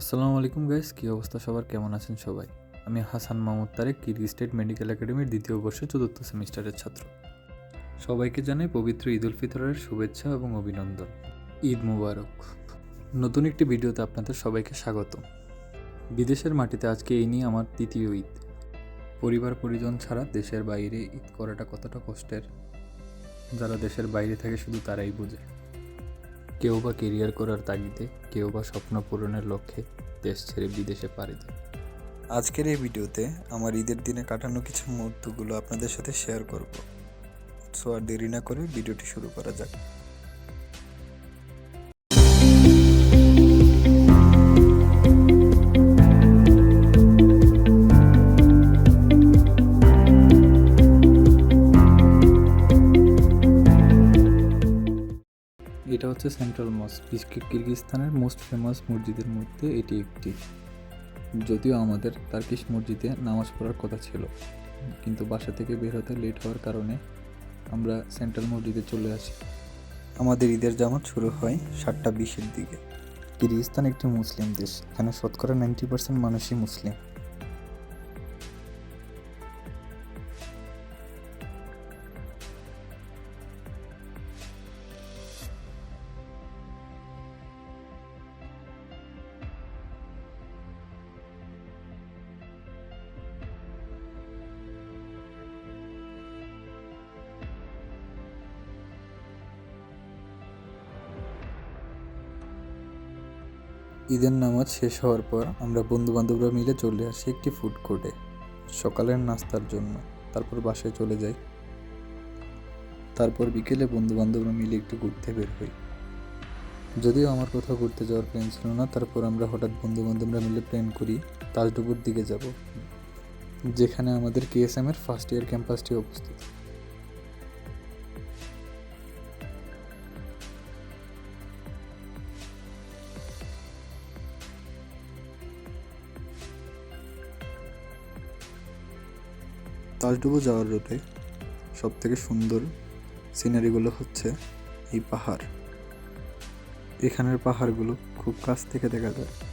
আসসালামু আলাইকুম গাইস কী অবস্থা সবার? কেমন আছেন সবাই? আমি Hasan Mahmud Tarek Kyrgyz state medical একাডেমির দ্বিতীয় বর্ষে চতুর্থ সেমিস্টারের ছাত্র। সবাইকে জানাই পবিত্র ঈদ উল ফিতরের শুভেচ্ছা এবং অভিনন্দন। ঈদ মুবারক। নতুন একটি ভিডিওতে আপনাদের সবাইকে স্বাগত। বিদেশের মাটিতে আজকে এই নিয়ে আমার তৃতীয় ঈদ। পরিবার পরিজন ছাড়া দেশের বাইরে ঈদ করাটা কতটা কষ্টের? যারা দেশের বাইরে থাকে শুধু তারাই বোঝে। কেউ বা কেরিয়ার করার তাগিদে, কেউ বা স্বপ্ন পূরণের লক্ষ্যে দেশ ছেড়ে বিদেশে পাড়ি দেয়। আজকের এই ভিডিওতে আমার ঈদের দিনে কাটানো কিছু মুহূর্তগুলো আপনাদের সাথে শেয়ার করব। সো আর দেরি না করে ভিডিওটি শুরু করা যাক। হচ্ছে সেন্ট্রাল মস্ক বিশকেক কিরগিজস্তানের মোস্ট ফেমাস মসজিদের মধ্যে এটি একটি। যদিও আমাদের তার্কিশ মসজিদে নামাজ পড়ার কথা ছিল, কিন্তু বাসা থেকে বের হতে লেট হওয়ার কারণে আমরা সেন্ট্রাল মসজিদে চলে আসি। আমাদের ঈদের জামাত শুরু হয় সাতটা বিশের দিকে। কিরগিজস্তান একটি মুসলিম দেশ, এখানে শতকরা নাইনটি পার্সেন্ট মানুষই মুসলিম। ঈদের নামাজ শেষ হওয়ার পর আমরা বন্ধু বান্ধবরা মিলে চলে আসি একটি ফুড কোর্টে সকালের নাস্তার জন্য। তারপর বাসায় চলে যাই। তারপর বিকেলে বন্ধু বান্ধবরা মিলে একটু ঘুরতে বের হই। যদিও আমার কোথাও ঘুরতে যাওয়ার প্ল্যান ছিল না, তারপর আমরা হঠাৎ বন্ধু বান্ধবরা মিলে প্ল্যান করি, তাজডুবুর দিকে যাব। যেখানে আমাদের কেএসএম এর ফার্স্ট ইয়ার ক্যাম্পাসটি অবস্থিত। তাজডুবু যাওয়ার রুটে সব থেকে সুন্দর সিনারিগুলো হচ্ছে এই পাহাড়। এখানের পাহাড়গুলো খুব কাছ থেকে দেখা যায়।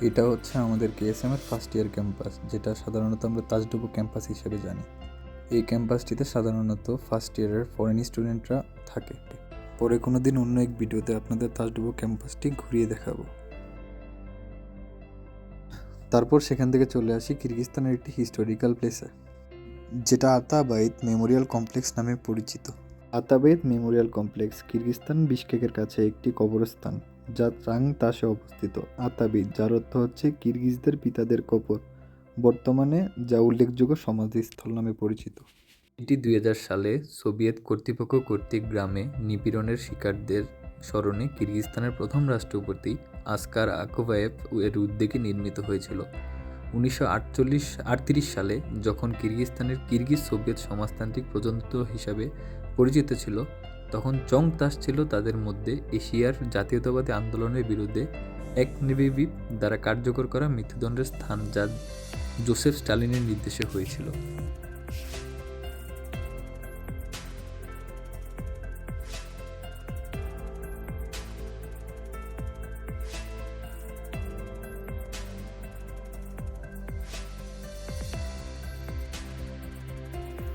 এটা হচ্ছে আমাদের কেএসএম এর ফার্স্ট ইয়ার ক্যাম্পাস যেটা সাধারণত আমরা তাজডুবু ক্যাম্পাস হিসেবে জানি। এই ক্যাম্পাসটিতে সাধারণত ফার্স্ট ইয়ারের ফরেন স্টুডেন্টরা থাকে। পরে কোনো দিন অন্য এক ভিডিওতে আপনাদের তাজডুবু ক্যাম্পাসটি ঘুরিয়ে দেখাবো। তারপর সেখান থেকে চলে আসি কিরগিজস্তানের একটি হিস্টোরিক্যাল প্লেসে যেটা আতাবাইদ মেমোরিয়াল কমপ্লেক্স নামে পরিচিত। Ata Beyit memorial complex Kyrgyzstan বিশকেকের কাছে একটি কবরস্থান। যা চাং তাসে অবস্থিত। আতাবি, যার অর্থ হচ্ছে কিরগিজদের পিতাদের কবর। বর্তমানে যা উল্লেখযোগ্য সমাধিস্থল নামে পরিচিত। এটি দু হাজার সালে সোভিয়েত কর্তৃপক্ষ কর্তৃক গ্রামে নিপীড়নের শিকারদের স্মরণে কিরগিজস্তানের প্রথম রাষ্ট্রপতি আসকার আকোভায়েভ এর উদ্যোগে নির্মিত হয়েছিল। উনিশশো সালে যখন কিরগিজস্তানের কিরগিজ সোভিয়েত সমাজতান্ত্রিক প্রজাতন্ত্র হিসাবে পরিচিত ছিল তখন চং তাস ছিল তাদের মধ্যে এশিয়ার জাতীয়তাবাদী আন্দোলনের বিরুদ্ধে এক নিবিবিপ দ্বারা কার্যকর করা মৃত্যুদণ্ডের স্থান যা জোসেফ স্টালিনের নির্দেশে হয়েছিল।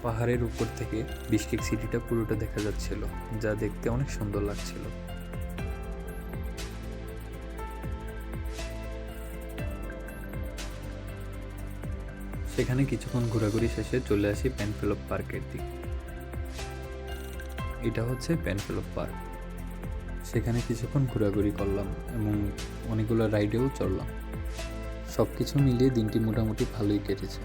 পাহাড়ের উপর থেকে বিশকেক সিটিটা পুরোটা দেখা যাচ্ছিল, যা দেখতে অনেক সুন্দর লাগছিল। সেখানে কিছুক্ষণ ঘোরাঘুরি শেষে চলে আসি প্যানফেলপ পার্কের দিকে। এটা হচ্ছে প্যানফেলপ পার্ক। সেখানে কিছুক্ষণ ঘোরাঘুরি করলাম এবং অনেকগুলো রাইডেও চললাম। সব কিছু মিলিয়ে দিনটি মোটামুটি ভালোই কেটেছে।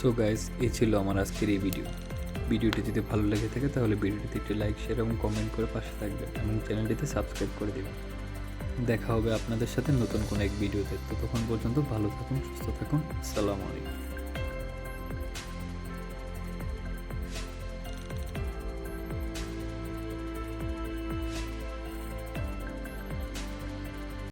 সো গাইজ এ ছিল আমার আজকের এই ভিডিও ভিডিওটি যদি ভালো লেগে থাকে, তাহলে ভিডিওটিতে একটি লাইক শেয়ার এবং কমেন্ট করে পাশে থাকবেন এবং চ্যানেলটিতে সাবস্ক্রাইব করে দেবেন। দেখা হবে আপনাদের সাথে নতুন কোনো এক ভিডিওতে তো তখন পর্যন্ত ভালো থাকুন, সুস্থ থাকুন। আসসালামু আলাইকুম।